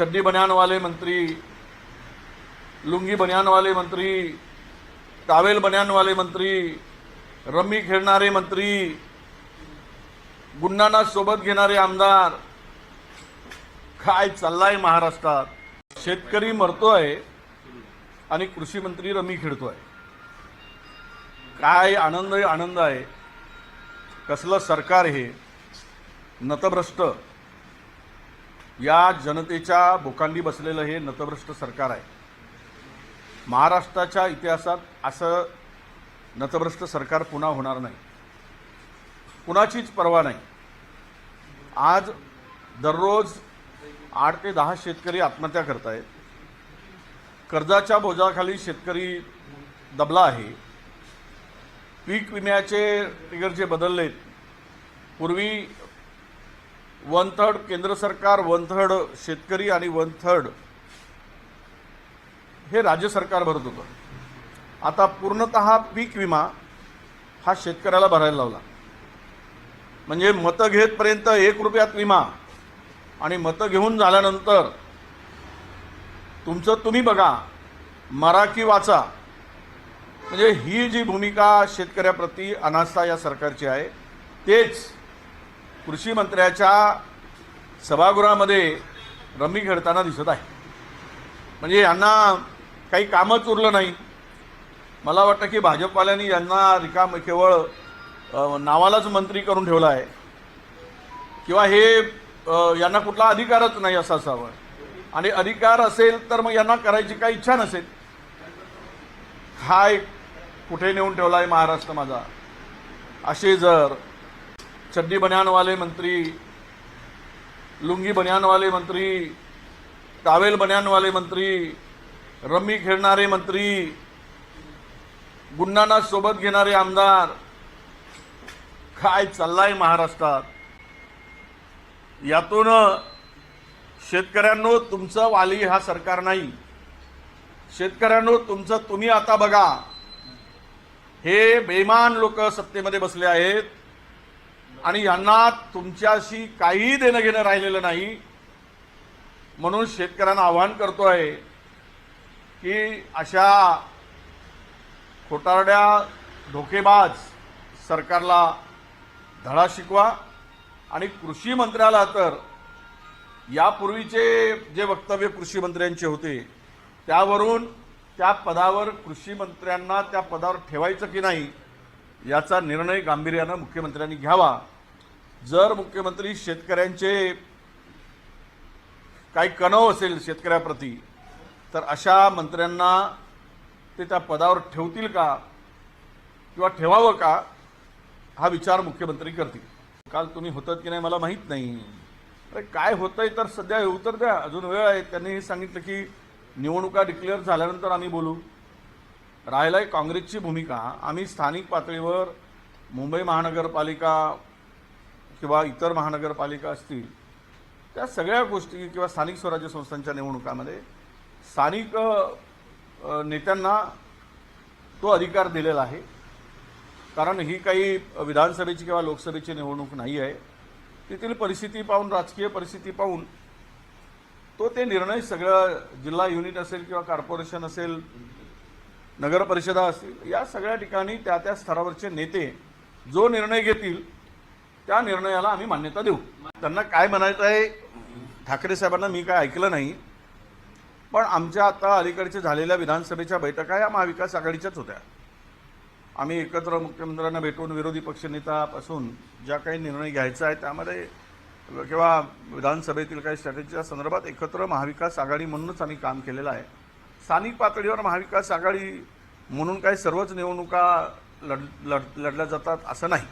चड्डी बनियान वाले मंत्री लुंगी बनियान वाले मंत्री टावेल बनियान वाले मंत्री रम्मी खेळणारे मंत्री गुंडांना सोबत घेणारे आमदार काय चाललाय महाराष्ट्रात? शेतकरी मरतोय आणि कृषी मंत्री रमी खेळतोय. काय आनंद आनंद आहे. कसलं सरकार हे? नतभ्रष्ट या जनतेच्या बोकांडी बसलेलं हे नतभ्रष्ट सरकार आहे. महाराष्ट्राच्या इतिहासात असं नतभ्रष्ट सरकार पुन्हा होणार नाही. कुणाचीच पर्वा नाही. आज दररोज आठ ते दहा शेतकरी आत्महत्या करत आहेत कर्जाच्या बोजाखाली शेतकरी दबला आहे. पीक विम्याचे टिगर जे बदललेत पूर्वी वन थर्ड केंद्र सरकार वन थर्ड शेतकरी आणि वन थर्ड हे राज्य सरकार भरत होतं. आता पूर्णतः पीक विमा हा शेतकऱ्याला भरायला लावला. म्हणजे मतं घेतपर्यंत एक रुपयात विमा आणि मतं घेऊन झाल्यानंतर तुमचं तुम्ही बघा मराठी वाचा. म्हणजे ही जी भूमिका शेतकऱ्याप्रती अनास्था या सरकारची आहे तेच कृषी मंत्र्याच्या सभागृहामध्ये रमी खेळताना दिसत आहे. म्हणजे यांना काही कामच उरलं नाही. मला वाटतं की भाजपवाल्यांनी यांना रिकाम केवळ नावालाच मंत्री करून ठेवला आहे. किंवा हे यांना कुठला अधिकारच नाही असा असावं. आणि अधिकार असेल तर मग यांना करायची काही इच्छा नसेल. काय कुठे नेऊन ठेवला आहे महाराष्ट्र माझा. असे जर चड्डी बनियानवाले मंत्री लुंगी बनियानवाले मंत्री टावेल बनियानवाले मंत्री रम्मी खेळणारे मंत्री गुंडांना सोबत घेणारे आमदार काय चाललाय महाराष्ट्रात? यातून शेतकऱ्यांनो तुमचं वाली हा सरकार नाही. शेतकऱ्यांनो तुमचं तुम्ही आता बघा. हे बेमान लोक सत्तेमध्ये बसले आहेत. आणि यांना तुमच्याशी काही देणं घेणं राहिलेलं नाही. म्हणून शेतकऱ्यांना आवाहन आहे की अशा खोटारड्या धोकेबाज सरकारला धडा शिकवा आणि कृषी मंत्र्याला तर यापूर्वीचे जे वक्तव्य कृषी मंत्र्यांचे होते त्यावरून त्या पदावर कृषी मंत्र्यांना त्या पदावर ठेवायचं की नाही याचा निर्णय गांभीर्यानं मुख्यमंत्र्यांनी घ्यावा. जर मुख्यमंत्री शेतकऱ्यांचे काही कणव असेल शेतकऱ्याप्रती तर अशा मंत्र्यांना ते त्या पदावर ठेवतील का किंवा ठेवावं का हा विचार मुख्यमंत्री करतील. काल तुम्ही होतात की नाही मला माहीत नाही. अरे काय होतंय तर सध्या उत्तर द्या. अजून वेळ आहे. त्यांनी सांगितलं की निवडणुका डिक्लेअर झाल्यानंतर आम्ही बोलू. राहिलाय काँग्रेसची भूमिका आम्ही स्थानिक पातळीवर मुंबई महानगरपालिका किंवा इतर महानगरपालिका असतील त्या सगळ्या गोष्टी किंवा स्थानिक स्वराज्य संस्थांच्या निवडणुकामध्ये स्थानिक नेत्यांना तो अधिकार दिलेला आहे. कारण ही काही विधानसभेची किंवा लोकसभेची निवडणूक नाही आहे. तेथील परिस्थिती पाहून राजकीय परिस्थिती पाहून तो ते निर्णय सगळं जिल्हा युनिट असेल किंवा कॉर्पोरेशन असेल नगरपरिषदा असतील या सगळ्या ठिकाणी त्या त्या स्तरावरचे नेते जो निर्णय घेतील त्या निर्णयाला आम्ही मान्यता देऊ. त्यांना काय म्हणायचं आहे ठाकरे साहेबांना मी काय ऐकलं नाही पण आमच्या आता अलीकडच्या झालेल्या विधानसभेच्या बैठका या महाविकास आघाडीच्याच होत्या. आम्ही एकत्र मुख्यमंत्र्यांना भेटून विरोधी पक्षनेतापासून ज्या काही निर्णय घ्यायचा आहे त्यामध्ये किंवा विधानसभेतील काही स्ट्रॅटेजीच्या संदर्भात एकत्र महाविकास आघाडी म्हणूनच आम्ही काम केलेलं आहे. स्थानिक पातळीवर महाविकास आघाडी म्हणून काही सर्वच निवडणुका लढ लढ लढल्या जातात असं नाही.